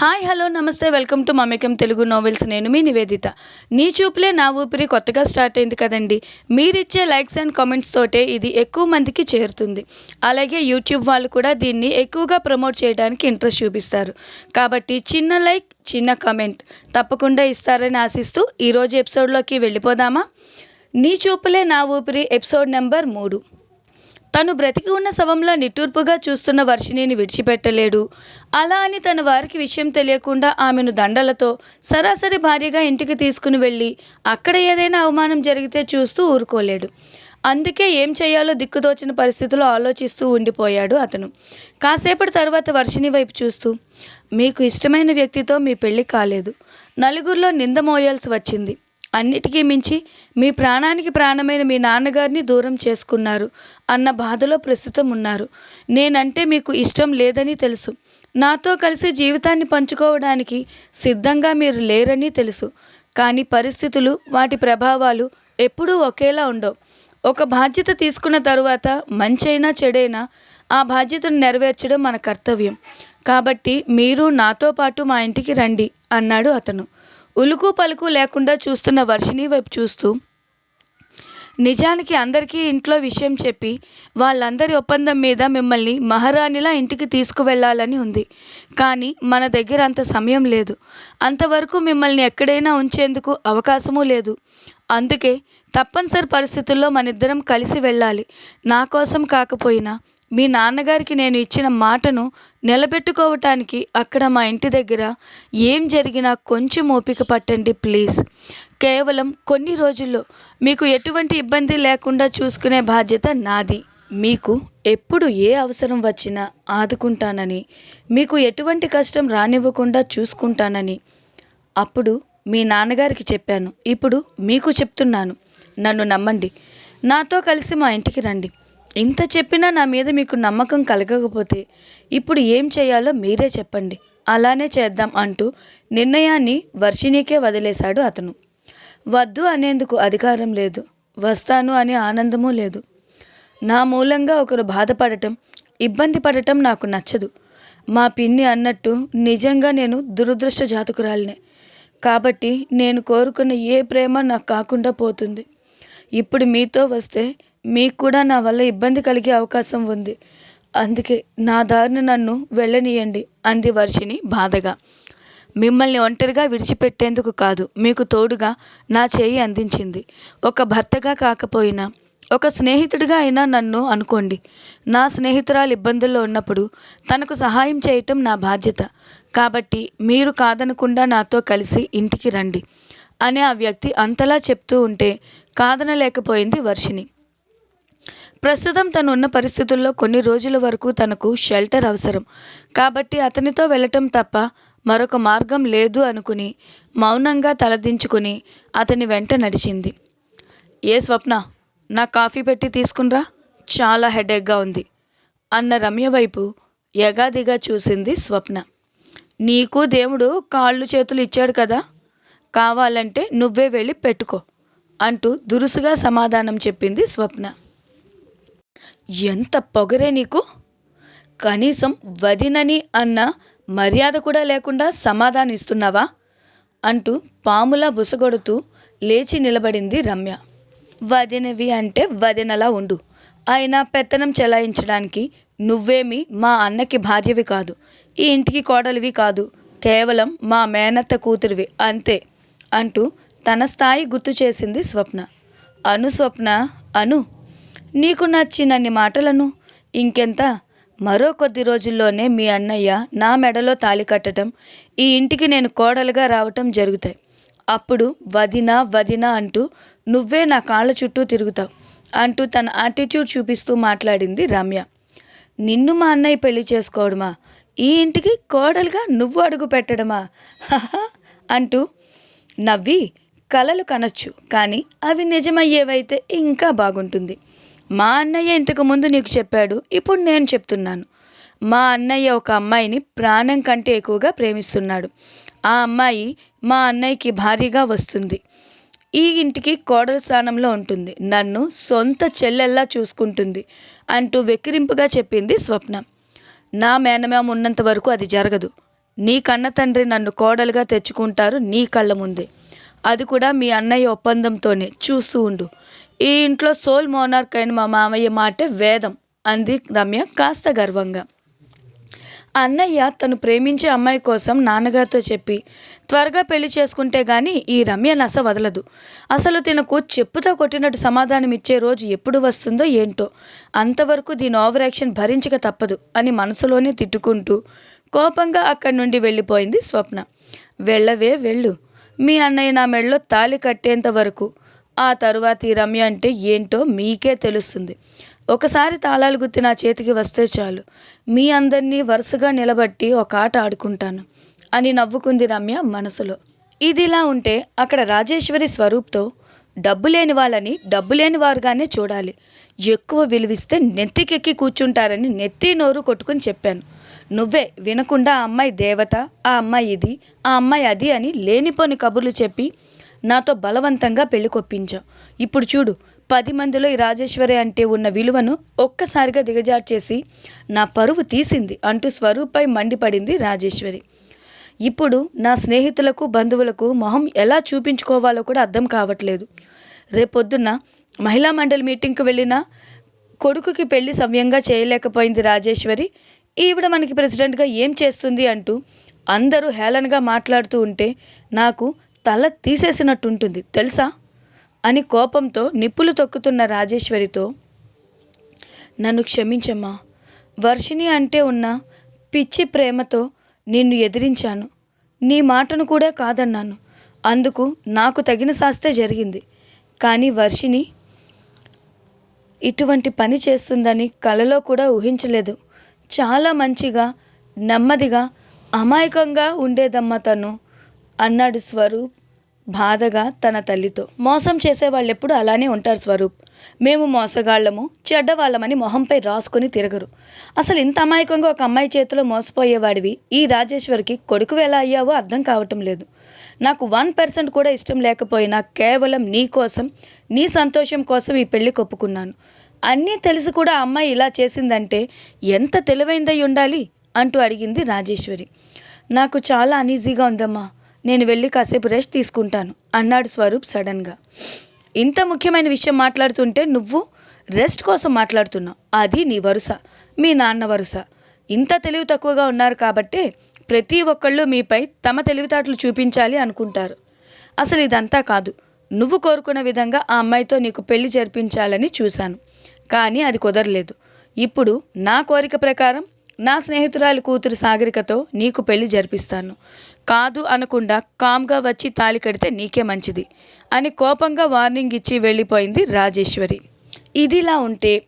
Hi hello నమస్తే welcome to Mamekam Telugu novels నేను మీ నివేదిత. నీ చూపులే నా ఊపిరి కొత్తగా స్టార్ట్ అయింది కదండి. మీరిచ్చే లైక్స్ అండ్ కామెంట్స్ తోటే ఇది ఎక్కువ మందికి చేరుతుంది. అలాగే యూట్యూబ్ వాళ్ళు కూడా దీన్ని ఎక్కువగా ప్రమోట్ చేయడానికి ఇంట్రెస్ట్ చూపిస్తారు. కాబట్టి చిన్న లైక్ చిన్న కామెంట్ తప్పకుండా ఇస్తారని ఆశిస్తూ ఈరోజు ఎపిసోడ్లోకి వెళ్ళిపోదామా? నీ చూపులే నా ఊపిరి ఎపిసోడ్ నెంబర్ మూడు. తను బ్రతికి ఉన్న శవంలో నిట్టూర్పుగా చూస్తున్న వర్షిణిని విడిచిపెట్టలేడు. అలా అని తన వారికి విషయం తెలియకుండా ఆమెను దండలతో సరాసరి భార్యగా ఇంటికి తీసుకుని వెళ్ళి అక్కడ ఏదైనా అవమానం జరిగితే చూస్తూ ఊరుకోలేడు. అందుకే ఏం చేయాలో దిక్కుదోచిన పరిస్థితిలో ఆలోచిస్తూ ఉండిపోయాడు అతను. కాసేపటి తర్వాత వర్షిణి వైపు చూస్తూ మీకు ఇష్టమైన వ్యక్తితో మీ పెళ్ళి కాలేదు. నలుగురిలో నింద మోయాల్సి వచ్చింది. అన్నిటికీ మించి మీ ప్రాణానికి ప్రాణమైన మీ నాన్నగారిని దూరం చేసుకున్నారు అన్న బాధలో ప్రస్తుతం ఉన్నారు. నేనంటే మీకు ఇష్టం లేదని తెలుసు. నాతో కలిసి జీవితాన్ని పంచుకోవడానికి సిద్ధంగా మీరు లేరని తెలుసు. కానీ పరిస్థితులు వాటి ప్రభావాలు ఎప్పుడూ ఒకేలా ఉండవు. ఒక బాధ్యత తీసుకున్న తరువాత మంచైనా చెడైనా ఆ బాధ్యతను నెరవేర్చడం మన కర్తవ్యం. కాబట్టి మీరు నాతో పాటు మా ఇంటికి రండి అన్నాడు అతను. ఉలుకు పలుకు లేకుండా చూస్తున్న వర్షిణి వైపు చూస్తూ నిజానికి అందరికీ ఇంట్లో విషయం చెప్పి వాళ్ళందరి ఒప్పందం మీద మిమ్మల్ని మహారాణిలా ఇంటికి తీసుకువెళ్ళాలని ఉంది. కానీ మన దగ్గర అంత సమయం లేదు. అంతవరకు మిమ్మల్ని ఎక్కడైనా ఉంచేందుకు అవకాశమూ లేదు. అందుకే తప్పనిసరి పరిస్థితుల్లో మనిద్దరం కలిసి వెళ్ళాలి. నా కోసం కాకపోయినా మీ నాన్నగారికి నేను ఇచ్చిన మాటను నిలబెట్టుకోవటానికి అక్కడ మా ఇంటి దగ్గర ఏం జరిగినా కొంచెం ఓపిక పట్టండి ప్లీజ్. కేవలం కొన్ని రోజుల్లో మీకు ఎటువంటి ఇబ్బంది లేకుండా చూసుకునే బాధ్యత నాది. మీకు ఎప్పుడు ఏ అవసరం వచ్చినా ఆదుకుంటానని మీకు ఎటువంటి కష్టం రానివ్వకుండా చూసుకుంటానని అప్పుడు మీ నాన్నగారికి చెప్పాను. ఇప్పుడు మీకు చెప్తున్నాను. నన్ను నమ్మండి. నాతో కలిసి మా ఇంటికి రండి. ఇంత చెప్పినా నా మీద మీకు నమ్మకం కలగకపోతే ఇప్పుడు ఏం చేయాలో మీరే చెప్పండి. అలానే చేద్దాం అంటూ నిర్ణయాన్ని వర్షిణీకే వదిలేశాడు అతను. వద్దు అనేందుకు అధికారం లేదు. వస్తాను అనే ఆనందమూ లేదు. నా మూలంగా ఒకరు బాధపడటం ఇబ్బంది పడటం నాకు నచ్చదు. మా పిన్ని అన్నట్టు నిజంగా నేను దురదృష్ట జాతకురాలినే. కాబట్టి నేను కోరుకున్న ఏ ప్రేమ నాకు కాకుండా పోతుంది. ఇప్పుడు మీతో వస్తే మీకు కూడా నా వల్ల ఇబ్బంది కలిగే అవకాశం ఉంది. అందుకే నా దారిన నన్ను వెళ్ళనీయండి అంది వర్షిని బాధగా. మిమ్మల్ని ఒంటరిగా విడిచిపెట్టేందుకు కాదు మీకు తోడుగా నా చేయి అందించింది. ఒక భర్తగా కాకపోయినా ఒక స్నేహితుడిగా అయినా నన్ను అనుకోండి. నా స్నేహితురాలు ఇబ్బందుల్లో ఉన్నప్పుడు తనకు సహాయం చేయటం నా బాధ్యత. కాబట్టి మీరు కాదనకుండా నాతో కలిసి ఇంటికి రండి అని ఆ వ్యక్తి అంతలా చెప్తూ ఉంటే కాదనలేకపోయింది వర్షిని ప్రస్తుతం తను ఉన్న పరిస్థితుల్లో కొన్ని రోజుల వరకు తనకు షెల్టర్ అవసరం. కాబట్టి అతనితో వెళ్ళటం తప్ప మరొక మార్గం లేదు అనుకుని మౌనంగా తలదించుకుని అతని వెంట నడిచింది. ఏ స్వప్న నా కాఫీ పెట్టి తీసుకునిరా? చాలా హెడేక్గా ఉంది. అన్న రమ్య వైపు యగాదిగా చూసింది స్వప్న. నీకు దేవుడు కాళ్ళు చేతులు ఇచ్చాడు కదా? కావాలంటే నువ్వే వెళ్ళి పెట్టుకో అంటూ దురుసుగా సమాధానం చెప్పింది స్వప్న. ఎంత పొగరే నీకు? కనీసం వదినని అన్న మర్యాద కూడా లేకుండా సమాధానం ఇస్తున్నావా? అంటూ పాములా బుసగొడుతూ లేచి నిలబడింది రమ్య. వదినవి అంటే వదినలా ఉండు. అయినా పెత్తనం చెలాయించడానికి నువ్వేమి మా అన్నకి భార్యవి కాదు. ఈ ఇంటికి కోడలివి కాదు. కేవలం మా మేనత్త కూతురివి అంతే అంటూ తన స్థాయి గుర్తు చేసింది స్వప్న. అను స్వప్న అను నీకు నచ్చినన్ని మాటలను ఇంకెంత? మరో కొద్ది రోజుల్లోనే మీ అన్నయ్య నా మెడలో తాళి కట్టడం ఈ ఇంటికి నేను కోడలుగా రావటం జరుగుతాయి. అప్పుడు వదిన వదిన అంటూ నువ్వే నా కాళ్ళ చుట్టూ తిరుగుతావు అంటూ తన యాటిట్యూడ్ చూపిస్తూ మాట్లాడింది రమ్య. నిన్ను మా అన్నయ్య పెళ్ళి చేసుకోవడమా? ఈ ఇంటికి కోడలుగా నువ్వు అడుగు పెట్టడమా? అంటూ నవ్వి కలలు కనొచ్చు కానీ అవి నిజమయ్యేవైతే ఇంకా బాగుంటుంది. మా అన్నయ్య ఇంతకుముందు నీకు చెప్పాడు ఇప్పుడు నేను చెప్తున్నాను. మా అన్నయ్య ఒక అమ్మాయిని ప్రాణం కంటే ఎక్కువగా ప్రేమిస్తున్నాడు. ఆ అమ్మాయి మా అన్నయ్యకి భారీగా వస్తుంది. ఈ ఇంటికి కోడల స్థానంలో ఉంటుంది. నన్ను సొంత చెల్లెల్లా చూసుకుంటుంది అంటూ వెక్కిరింపుగా చెప్పింది స్వప్న. నా మేనమామ ఉన్నంత వరకు అది జరగదు. నీ కన్న తండ్రి నన్ను కోడలుగా తెచ్చుకుంటారు నీ కళ్ళ ముందే. అది కూడా మీ అన్నయ్య ఒప్పందంతోనే. చూస్తూ ఉండు. ఈ ఇంట్లో సోల్ మోనార్క్ అయిన మా మామయ్య మాటే వేదం అంది రమ్య కాస్త గర్వంగా. అన్నయ్య తను ప్రేమించే అమ్మాయి కోసం నాన్నగారితో చెప్పి త్వరగా పెళ్ళి చేసుకుంటే గాని ఈ రమ్య నస వదలదు. అసలు తినకు చెప్పుతో కొట్టినట్టు సమాధానం ఇచ్చే రోజు ఎప్పుడు వస్తుందో ఏంటో అంతవరకు దీని ఓవర్ యాక్షన్ భరించక తప్పదు అని మనసులోనే తిట్టుకుంటూ కోపంగా అక్కడి నుండి వెళ్ళిపోయింది స్వప్న. వెళ్ళవే వెళ్ళు. మీ అన్నయ్య నా మెడలో తాళి కట్టేంత వరకు. ఆ తరువాత ఈ రమ్య అంటే ఏంటో మీకే తెలుస్తుంది. ఒకసారి తాళాలు గుత్తి నా చేతికి వస్తే చాలు. మీ అందరినీ వరుసగా నిలబట్టి ఒక ఆట ఆడుకుంటాను అని నవ్వుకుంది రమ్య మనసులో. ఇదిలా ఉంటే అక్కడ రాజేశ్వరి స్వరూప్తో డబ్బు లేని వాళ్ళని డబ్బు లేని వారుగానే చూడాలి. ఎక్కువ విలువిస్తే నెత్తికెక్కి కూర్చుంటారని నెత్తి నోరు కొట్టుకుని చెప్పాను. నువ్వే వినకుండా ఆ అమ్మాయి దేవత ఆ అమ్మాయి ఇది ఆ అమ్మాయి అది అని లేనిపోని కబుర్లు చెప్పి నాతో బలవంతంగా పెళ్ళి కొప్పించావు ఇప్పుడు చూడు పది మందిలో ఈ రాజేశ్వరి అంటే ఉన్న విలువను ఒక్కసారిగా దిగజార్చేసి నా పరువు తీసింది అంటూ స్వరూపై మండిపడింది రాజేశ్వరి. ఇప్పుడు నా స్నేహితులకు బంధువులకు మొహం ఎలా చూపించుకోవాలో కూడా అర్థం కావట్లేదు. రేపొద్దున్న మహిళా మండలి మీటింగ్కి వెళ్ళిన కొడుకుకి పెళ్ళి సవ్యంగా చేయలేకపోయింది రాజేశ్వరి. ఈవిడ మనకి ప్రెసిడెంట్గా ఏం చేస్తుంది అంటూ అందరూ హేళనగా మాట్లాడుతూ ఉంటే నాకు తల తీసేసినట్టుంటుంది. తెలుసా? అని కోపంతో నిప్పులు తొక్కుతున్న రాజేశ్వరితో నన్ను క్షమించమ్మా. వర్షిణి అంటే ఉన్న పిచ్చి ప్రేమతో నిన్ను ఎదిరించాను. నీ మాటను కూడా కాదన్నాను. అందుకు నాకు తగిన శాస్తే జరిగింది. కానీ వర్షిణి ఇటువంటి పని చేస్తుందని కలలో కూడా ఊహించలేదు. చాలా మంచిగా నెమ్మదిగా అమాయకంగా ఉండేదమ్మా తను అన్నాడు స్వరూప్ బాధగా తన తల్లితో. మోసం చేసే వాళ్ళు ఎప్పుడు అలానే ఉంటారు స్వరూప్. మేము మోసగాళ్ళము చెడ్డవాళ్ళమని మొహంపై రాసుకొని తిరగరు. అసలు ఇంత అమాయకంగా ఒక అమ్మాయి చేతిలో మోసపోయేవాడివి? ఈ రాజేశ్వరికి కొడుకు ఎలా అయ్యావో అర్థం కావటం లేదు. నాకు వన్ పర్సెంట్ కూడా ఇష్టం లేకపోయినా కేవలం నీ కోసం నీ సంతోషం కోసం ఈ పెళ్ళి కొప్పుకున్నాను. అన్నీ తెలిసి కూడా అమ్మాయి ఇలా చేసిందంటే ఎంత తెలివైందై ఉండాలి? అంటూ అడిగింది రాజేశ్వరి. నాకు చాలా అనీజీగా ఉందమ్మా. నేను వెళ్ళి కాసేపు రెస్ట్ తీసుకుంటాను అన్నాడు స్వరూప్ సడన్గా. ఇంత ముఖ్యమైన విషయం మాట్లాడుతుంటే నువ్వు రెస్ట్ కోసం మాట్లాడుతున్నావు అది నీ వరుస మీ నాన్న వరుస. ఇంత తెలివి తక్కువగా ఉన్నారు కాబట్టే ప్రతి ఒక్కళ్ళు మీపై తమ తెలివితేటలు చూపించాలి అనుకుంటారు. అసలు ఇదంతా కాదు. నువ్వు కోరుకున్న విధంగా ఆ అమ్మాయితో నీకు పెళ్ళి జరిపించాలని చూశాను. కానీ అది కుదరలేదు. ఇప్పుడు నా కోరిక ప్రకారం నా స్నేహితురాలి కూతురు సాగరికతో నీకు పెళ్ళి జరిపిస్తాను. కాదు అనకుండా కామ్గా వచ్చి తాలి కడితే నీకే మంచిది అని కోపంగా వార్నింగ్ ఇచ్చి వెళ్ళిపోయింది రాజేశ్వరి. ఇదిలా ఉంటే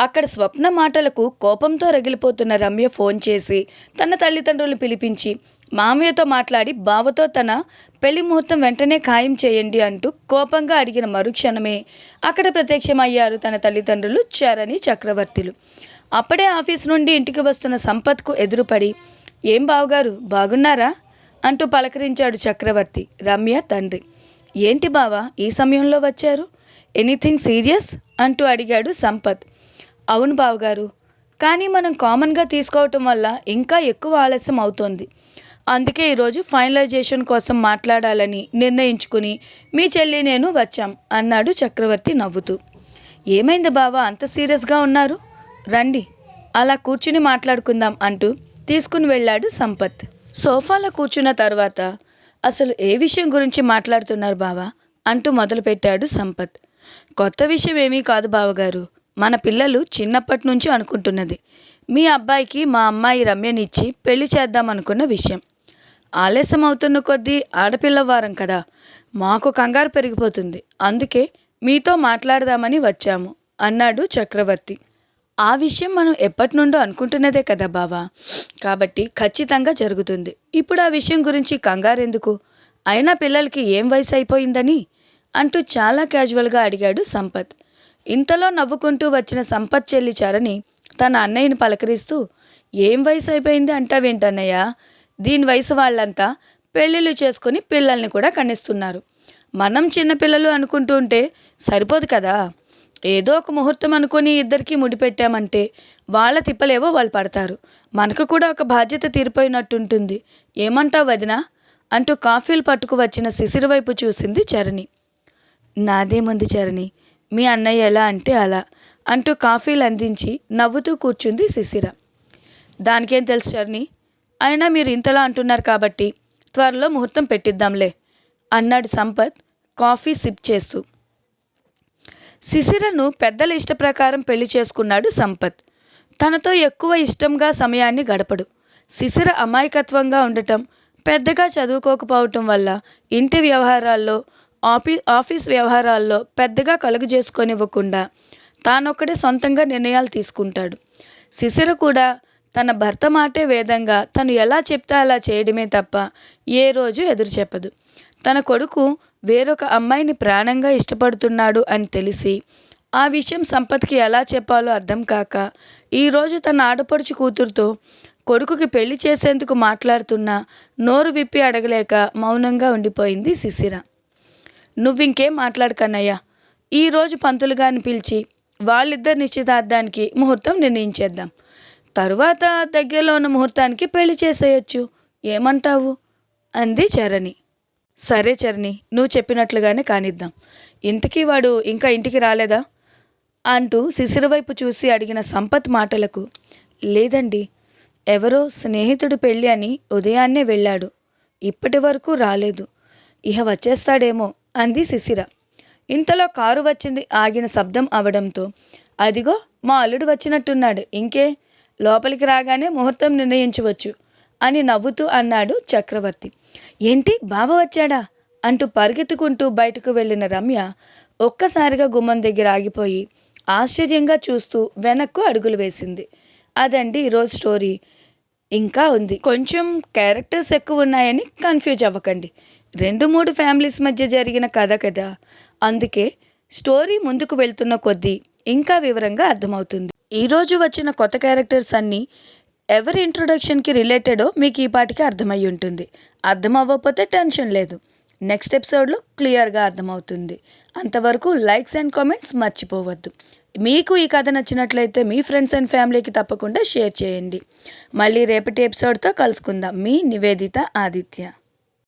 అక్కడ స్వప్న మాటలకు కోపంతో రగిలిపోతున్న రమ్య ఫోన్ చేసి తన తల్లిదండ్రులను పిలిపించి మామయ్యతో మాట్లాడి బావతో తన పెళ్ళి ముహూర్తం వెంటనే ఖాయం చేయండి అంటూ కోపంగా అడిగిన మరుక్షణమే అక్కడ ప్రత్యక్షమయ్యారు తన తల్లిదండ్రులు చరణి చక్రవర్తులు. అప్పుడే ఆఫీస్ నుండి ఇంటికి వస్తున్న సంపత్కు ఎదురుపడి ఏం బావగారు బాగున్నారా? అంటూ పలకరించాడు చక్రవర్తి రమ్య తండ్రి. ఏంటి బావా ఈ సమయంలో వచ్చారు? Anything serious? అంటూ అడిగాడు సంపత్. అవును బావగారు. కానీ మనం కామన్గా తీసుకోవటం వల్ల ఇంకా ఎక్కువ ఆలస్యం అవుతోంది. అందుకే ఈరోజు ఫైనలైజేషన్ కోసం మాట్లాడాలని నిర్ణయించుకుని మీ చెల్లి నేను వచ్చాం అన్నాడు చక్రవర్తి నవ్వుతూ. ఏమైంది బావా? అంత సీరియస్గా ఉన్నారు? రండి. అలా కూర్చుని మాట్లాడుకుందాం అంటూ తీసుకుని వెళ్ళాడు సంపత్. సోఫాలో కూర్చున్న తర్వాత అసలు ఏ విషయం గురించి మాట్లాడుతున్నారు బావా? అంటూ మొదలుపెట్టాడు సంపత్. కొత్త విషయం ఏమీ కాదు బావగారు. మన పిల్లలు చిన్నప్పటి నుంచి అనుకుంటున్నది. మీ అబ్బాయికి మా అమ్మాయి రమ్యనిచ్చి పెళ్ళి చేద్దాం అనుకున్న విషయం. ఆలస్యం అవుతున్న కొద్దీ ఆడపిల్ల వారం కదా. మాకు కంగారు పెరిగిపోతుంది. అందుకే మీతో మాట్లాడదామని వచ్చాము అన్నాడు చక్రవర్తి. ఆ విషయం మనం ఎప్పటి నుండో అనుకుంటున్నదే కదా బావా. కాబట్టి ఖచ్చితంగా జరుగుతుంది. ఇప్పుడు ఆ విషయం గురించి కంగారు ఎందుకు అయినా పిల్లలకి ఏం వయసు అయిపోయిందని? అంటూ చాలా క్యాజువల్గా అడిగాడు సంపత్. ఇంతలో నవ్వుకుంటూ వచ్చిన సంపత్ చెల్లి చరణి తన అన్నయ్యని పలకరిస్తూ ఏం వయసు అయిపోయింది అంటావేంటన్నయ్య? దీని వయసు వాళ్ళంతా పెళ్ళిళ్ళు చేసుకొని పిల్లల్ని కూడా కనిస్తున్నారు. మనం చిన్నపిల్లలు అనుకుంటూ ఉంటే సరిపోదు కదా? ఏదో ఒక ముహూర్తం అనుకొని ఇద్దరికి ముడిపెట్టామంటే వాళ్ళ తిప్పలేవో వాళ్ళు పడతారు. మనకు కూడా ఒక బాధ్యత తీరిపోయినట్టుంటుంది. ఏమంటావు వదినా? అంటూ కాఫీలు పట్టుకు వచ్చిన శిశిర వైపు చూసింది చరణి. నాదేముంది చరణి? మీ అన్నయ్య ఎలా అంటే అలా అంటూ కాఫీలు అందించి నవ్వుతూ కూర్చుంది శిశిర దానికేం తెలుసు చర్ని అయినా మీరు ఇంతలా అంటున్నారు కాబట్టి త్వరలో ముహూర్తం పెట్టిద్దాంలే అన్నాడు సంపత్ కాఫీ సిప్ చేస్తూ. శిశిరను పెద్దల ఇష్ట ప్రకారం పెళ్ళి చేసుకున్నాడు సంపత్. తనతో ఎక్కువ ఇష్టంగా సమయాన్ని గడపడు. శిశిర అమాయకత్వంగా ఉండటం పెద్దగా చదువుకోకపోవటం వల్ల ఇంటి వ్యవహారాల్లో ఆఫీ ఆఫీస్ వ్యవహారాల్లో పెద్దగా కలుగు చేసుకొనివ్వకుండా తానొక్కడే సొంతంగా నిర్ణయాలు తీసుకుంటాడు. శిశిర కూడా తన భర్త మాటే వేదంగా తను ఎలా చెప్తే అలా చేయడమే తప్ప ఏ రోజు ఎదురు చెప్పదు. తన కొడుకు వేరొక అమ్మాయిని ప్రాణంగా ఇష్టపడుతున్నాడు అని తెలిసి ఆ విషయం సంపత్కి ఎలా చెప్పాలో అర్థం కాక ఈరోజు తన ఆడపడుచు కూతురుతో కొడుకుకి పెళ్ళి చేసేందుకు మాట్లాడుతున్నా నోరు విప్పి అడగలేక మౌనంగా ఉండిపోయింది శిశిర. నువ్వింకేం మాట్లాడకన్నయ్యా? ఈరోజు పంతులు గారిని పిలిచి వాళ్ళిద్దరి నిశ్చితార్థానికి ముహూర్తం నిర్ణయించేద్దాం. తరువాత దగ్గరలో ఉన్న ముహూర్తానికి పెళ్ళి చేసేయచ్చు. ఏమంటావు? అంది చరణి. సరే చరణి నువ్వు చెప్పినట్లుగానే కానిద్దాం. ఇంతకీ వాడు ఇంకా ఇంటికి రాలేదా? అంటూ శిశిర వైపు చూసి అడిగిన సంపత్ మాటలకు లేదండి ఎవరో స్నేహితుడు పెళ్ళి అని ఉదయాన్నే వెళ్ళాడు. ఇప్పటి వరకు రాలేదు. ఇహ వచ్చేస్తాడేమో అంది శిశిర ఇంతలో కారు వచ్చింది. ఆగిన శబ్దం అవడంతో అదిగో మా అల్లుడు వచ్చినట్టున్నాడు. ఇంకే? లోపలికి రాగానే ముహూర్తం నిర్ణయించవచ్చు అని నవ్వుతూ అన్నాడు చక్రవర్తి. ఏంటి? బావ వచ్చాడా? అంటూ పరిగెత్తుకుంటూ బయటకు వెళ్ళిన రమ్య ఒక్కసారిగా గుమ్మం దగ్గర ఆగిపోయి ఆశ్చర్యంగా చూస్తూ వెనక్కు అడుగులు వేసింది. అదండి ఈరోజు స్టోరీ. ఇంకా ఉంది. కొంచెం క్యారెక్టర్స్ ఎక్కువ ఉన్నాయని కన్ఫ్యూజ్ అవ్వకండి. రెండు మూడు ఫ్యామిలీస్ మధ్య జరిగిన కథ కదా. అందుకే స్టోరీ ముందుకు వెళ్తున్న కొద్దీ ఇంకా వివరంగా అర్థమవుతుంది. ఈరోజు వచ్చిన కొత్త క్యారెక్టర్స్ అన్నీ ఎవరి ఇంట్రొడక్షన్కి రిలేటెడో మీకు ఈ పాటికి అర్థమై ఉంటుంది. అర్థం అవ్వకపోతే టెన్షన్ లేదు. నెక్స్ట్ ఎపిసోడ్లో క్లియర్గా అర్థమవుతుంది. అంతవరకు లైక్స్ అండ్ కామెంట్స్ మర్చిపోవద్దు. మీకు ఈ కథ నచ్చినట్లయితే మీ ఫ్రెండ్స్ అండ్ ఫ్యామిలీకి తప్పకుండా షేర్ చేయండి. మళ్ళీ రేపటి ఎపిసోడ్తో కలుసుకుందాం. మీ నివేదిత ఆదిత్య.